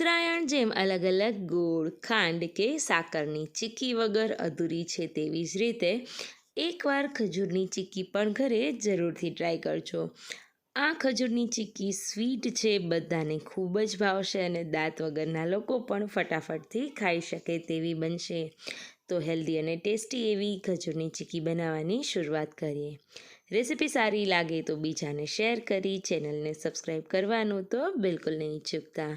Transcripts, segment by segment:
ઉત્તરાયણ જેમ અલગ અલગ ગોળ, ખાંડ કે સાકરની ચીકી વગર અધૂરી છે તેવી જ રીતે એકવાર ખજૂરની ચીકી પણ ઘરે જરૂરથી ટ્રાય કરજો. આ ખજૂરની ચીક્કી સ્વીટ છે, બધાને ખૂબ જ ભાવશે અને દાંત વગરના લોકો પણ ફટાફટથી ખાઈ શકે તેવી બનશે. તો હેલ્ધી અને ટેસ્ટી એવી ખજૂરની ચીકી બનાવવાની શરૂઆત કરીએ. રેસીપી સારી લાગે તો બીજાને શેર કરી ચેનલને સબસ્ક્રાઈબ કરવાનું તો બિલકુલ નહીં ચૂકતા.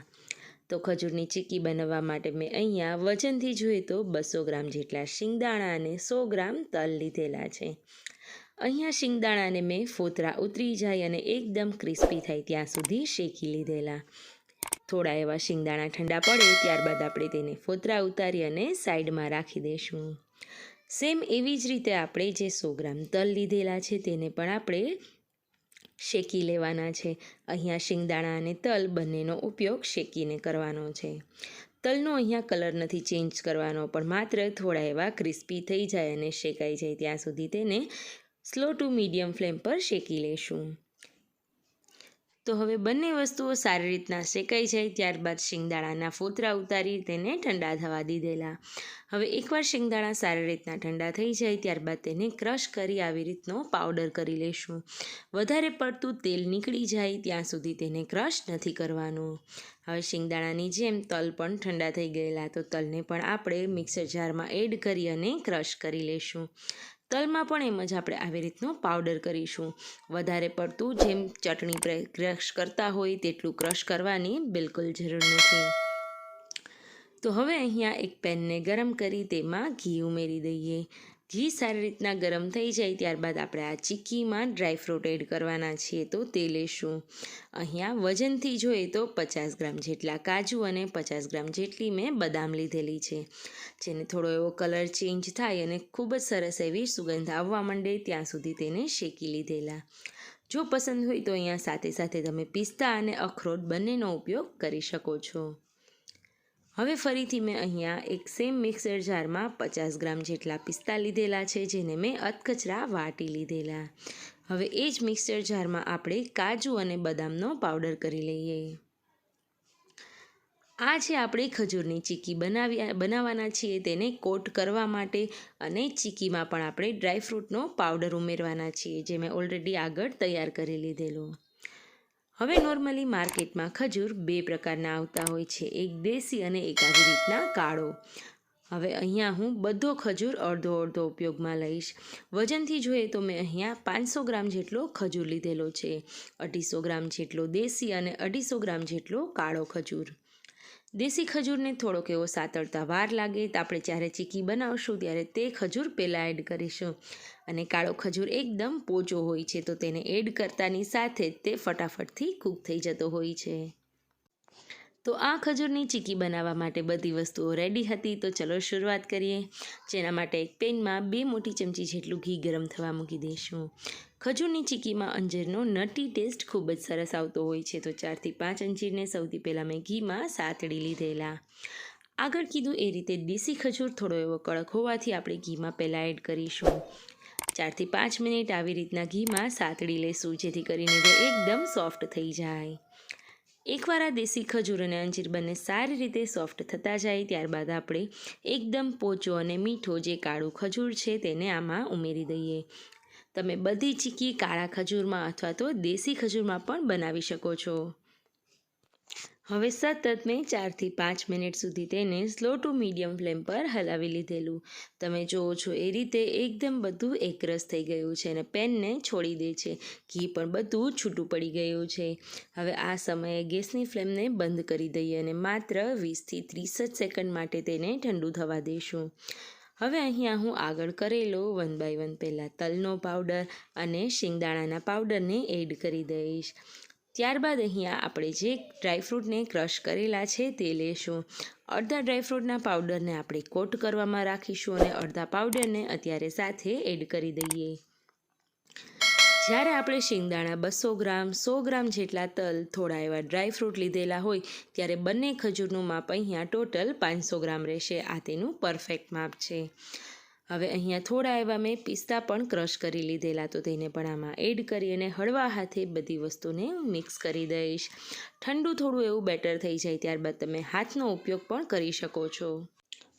તો ખજૂરની ચીક્કી બનાવવા માટે મેં અહીંયા વજનથી જોઈએ તો બસો ગ્રામ જેટલા શિંગદાણા અને સો ગ્રામ તલ લીધેલા છે. અહીંયા શિંગદાણાને મેં ફોતરા ઉતરી જાય અને એકદમ ક્રિસ્પી થાય ત્યાં સુધી શેકી લીધેલા. થોડા એવા શિંગદાણા ઠંડા પડે ત્યારબાદ આપણે તેને ફોતરા ઉતારી અને સાઈડમાં રાખી દઈશું સેમ એવી જ રીતે આપણે જે સો ગ્રામ તલ લીધેલા છે તેને પણ આપણે શેકી લેવાના છે. અહીંયા શિંગદાણા અને તલ બંનેનો ઉપયોગ શેકીને કરવાનો છે. તલનો અહીંયા કલર નથી ચેન્જ કરવાનો, પણ માત્ર થોડા એવા ક્રિસ્પી થઈ જાય અને શેકાઈ જાય. ત્યાં સુધી તેને સ્લો ટુ મીડિયમ ફ્લેમ પર શેકી લેશું. તો હવે બંને વસ્તુઓ સારી રીતના શેકાઈ જાય, ત્યારબાદ શિંગદાણાના ફોતરા ઉતારી તેને ઠંડા થવા દીધેલા. હવે એકવાર શિંગદાણા સારી રીતના ઠંડા થઈ જાય ત્યારબાદ તેને ક્રશ કરી આવી રીતનો પાવડર કરી લેશું. વધારે પડતું તેલ નીકળી જાય ત્યાં સુધી તેને ક્રશ નથી કરવાનું. હવે શિંગદાણાની જેમ તલ પણ ઠંડા થઈ ગયેલા, તો તલને પણ આપણે મિક્સર જારમાં એડ કરી અને ક્રશ કરી લેશું. તલમાં પણ એમ જ આપણે આવી રીતનો પાવડર કરીશું. વધારે પડતું જેમ ચટણી ક્રશ કરતા હોય તેટલું ક્રશ કરવાની બિલકુલ જરૂર નથી. તો હવે અહીંયા એક પેનને ગરમ કરી તેમાં ઘી ઉમેરી દઈએ. ઘી સારી રીતના ગરમ થઈ જાય ત્યારબાદ આપણે આ ચીક્કીમાં ડ્રાયફ્રૂટ એડ કરવાના છીએ તો તે લેશું. અહીંયા વજનથી જોઈએ તો પચાસ ગ્રામ જેટલા કાજુ અને પચાસ ગ્રામ જેટલી મેં બદામ લીધેલી છે. જેને થોડો એવો કલર ચેન્જ થાય અને ખૂબ જ સરસ એવી સુગંધ આવવા માંડે ત્યાં સુધી તેને શેકી લીધેલા. જો પસંદ હોય તો અહીંયા સાથે સાથે તમે પિસ્તા અને અખરોટ બંનેનો ઉપયોગ કરી શકો છો. હવે ફરીથી મેં અહીંયા એક સેમ મિક્સર જારમાં પચાસ ગ્રામ જેટલા પિસ્તા લીધેલા છે, જેને મેં અધકચરા વાટી લીધેલા. હવે એ જ મિક્સર જારમાં આપણે કાજુ અને બદામનો પાવડર કરી લઈએ. આ છે આપણે ખજૂરની ચીકી બનાવી બનાવવાના છીએ, તેને કોટ કરવા માટે અને ચીકીમાં પણ આપણે ડ્રાયફ્રૂટનો પાવડર ઉમેરવાના છીએ, જે મેં ઓલરેડી આગળ તૈયાર કરી લીધેલો. હવે નોર્મલી માર્કેટમાં ખજૂર બે પ્રકારના આવતા હોય છે, એક દેશી અને એક આવી રીતના કાળો. હવે અહીંયા હું બધો ખજૂર અડધો અડધો ઉપયોગમાં લઈશ. વજનથી જોઈએ તો મેં અહીંયા પાંચસો ગ્રામ જેટલો ખજૂર લીધેલો છે, અઢીસો ગ્રામ જેટલો દેશી અને અઢીસો ગ્રામ જેટલો કાળો ખજૂર. દેશી ખજૂરને થોડોક એવો સાતળતા વાર લાગે તો આપણે જ્યારે ચીકી બનાવશું ત્યારે તે ખજૂર પહેલાં એડ કરીશું. અને કાળો ખજૂર એકદમ પોચો હોય છે તો તેને એડ કરતાની સાથે જ તે ફટાફટથી કૂક થઈ જતો હોય છે. તો આ ખજૂરની ચીકી બનાવવા માટે બધી વસ્તુઓ રેડી હતી. તો ચલો શરૂઆત કરીએ. જેના માટે એક પેનમાં બે મોટી ચમચી જેટલું ઘી ગરમ થવા મૂકી દઈશું. ખજૂરની ચીકીમાં અંજીરનો નટી ટેસ્ટ ખૂબ જ સરસ આવતો હોય છે. તો ચારથી પાંચ અંજીરને સૌથી પહેલાં મેં ઘીમાં સાતડી લીધેલા. આગળ કીધું એ રીતે દેશી ખજૂર થોડો એવો કડક હોવાથી આપણે ઘીમાં પહેલાં એડ કરીશું. ચારથી પાંચ મિનિટ આવી રીતના ઘીમાં સાતડી લેશું, જેથી કરીને તે એકદમ સોફ્ટ થઈ જાય. એકવાર આ દેશી ખજૂર અને અંજીર બંને સારી રીતે સોફ્ટ થતા જાય, ત્યારબાદ આપણે એકદમ પોચો અને મીઠો જે કાળું ખજૂર છે તેને આમાં ઉમેરી દઈએ. તમે બધી ચીકી કાળા ખજૂરમાં અથવા તો દેશી ખજૂરમાં પણ બનાવી શકો છો. હવે સતત મેં ચારથી પાંચ મિનિટ સુધી તેને સ્લો ટુ મીડિયમ ફ્લેમ પર હલાવી લીધેલું. તમે જુઓ છો, એ રીતે એકદમ બધું એકરસ થઈ ગયું છે અને પેનને છોડી દે છે. ઘી પણ બધું છૂટું પડી ગયું છે. હવે આ સમયે ગેસની ફ્લેમને બંધ કરી દઈએ અને માત્ર વીસથી ત્રીસ જ સેકન્ડ માટે તેને ઠંડુ થવા દઈશું હવે અહીંયા હું આગળ કરેલો વન બાય વન પહેલાં તલનો પાવડર અને શિંગદાણાના પાવડરને એડ કરી દઈશ. ત્યારબાદ અહીંયા આપણે જે ડ્રાયફ્રૂટને ક્રશ કરેલા છે તે લેશું. અડધા ડ્રાયફ્રૂટના પાવડરને આપણે કોટ કરવામાં રાખીશું અને અડધા પાવડરને અત્યારે સાથે એડ કરી દઈએ. જ્યારે આપણે શિંગદાણા બસો ગ્રામ, સો ગ્રામ જેટલા તલ થોડા એવા ડ્રાયફ્રૂટ લીધેલા હોય, ત્યારે બંને ખજૂરનું માપ અહીંયા ટોટલ પાંચસો ગ્રામ રહેશે. આ તેનું પરફેક્ટ માપ છે. હવે અહીંયા થોડા એવા મેં પિસ્તા પણ ક્રશ કરી લીધેલા, તો તેને પણ આમાં એડ કરી અને હળવા હાથે બધી વસ્તુને મિક્સ કરી દઈશ. ઠંડુ થોડું એવું બેટર થઈ જાય ત્યારબાદ તમે હાથનો ઉપયોગ પણ કરી શકો છો.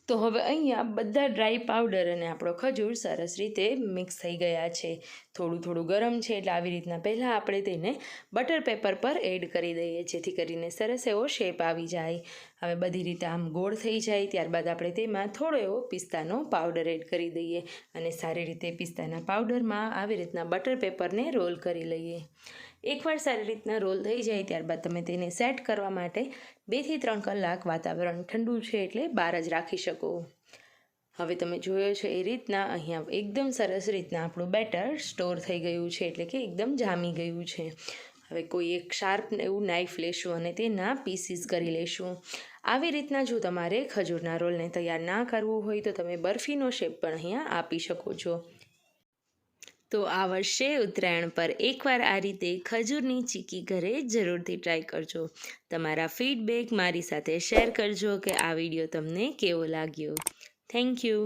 તો હવે અહીંયા બધા ડ્રાય પાવડર અને આપણો ખજૂર સરસ રીતે મિક્સ થઈ ગયા છે. થોડું થોડું ગરમ છે એટલે આવી રીતના પહેલાં આપણે તેને બટર પેપર પર એડ કરી દઈએ, જેથી કરીને સરસ એવો શેપ આવી જાય. હવે બધી રીતે આમ ગોળ થઈ જાય, ત્યારબાદ આપણે તેમાં થોડો એવો પિસ્તાનો પાવડર એડ કરી દઈએ અને સારી રીતે પિસ્તાના પાવડરમાં આવી રીતના બટર પેપરને રોલ કરી લઈએ. એકવાર સારી રીતના રોલ થઈ જાય ત્યારબાદ તમે તેને સેટ કરવા માટે બેથી ત્રણ કલાક વાતાવરણ ઠંડુ છે એટલે બહાર જ રાખી શકો. હવે તમે જોયો છે એ રીતના અહીંયા એકદમ સરસ રીતના આપણું બેટર સ્ટોર થઈ ગયું છે એટલે કે એકદમ જામી ગયું છે. હવે કોઈ એક શાર્પ એવું નાઇફ લેશું અને તેના પીસીસ કરી લેશું. આવી રીતના જો તમારે ખજૂરના રોલને તૈયાર ના કરવું હોય તો તમે બરફીનો શેપ પણ અહીંયા આપી શકો છો. તો આ વર્ષે ઉત્તરાયણ પર એકવાર આ રીતે ખજૂરની ચીકી ઘરે જરૂરથી ટ્રાય કરજો. તમારા ફીડબેક મારી સાથે શેર કરજો કે આ વીડિયો તમને કેવો લાગ્યો. Thank you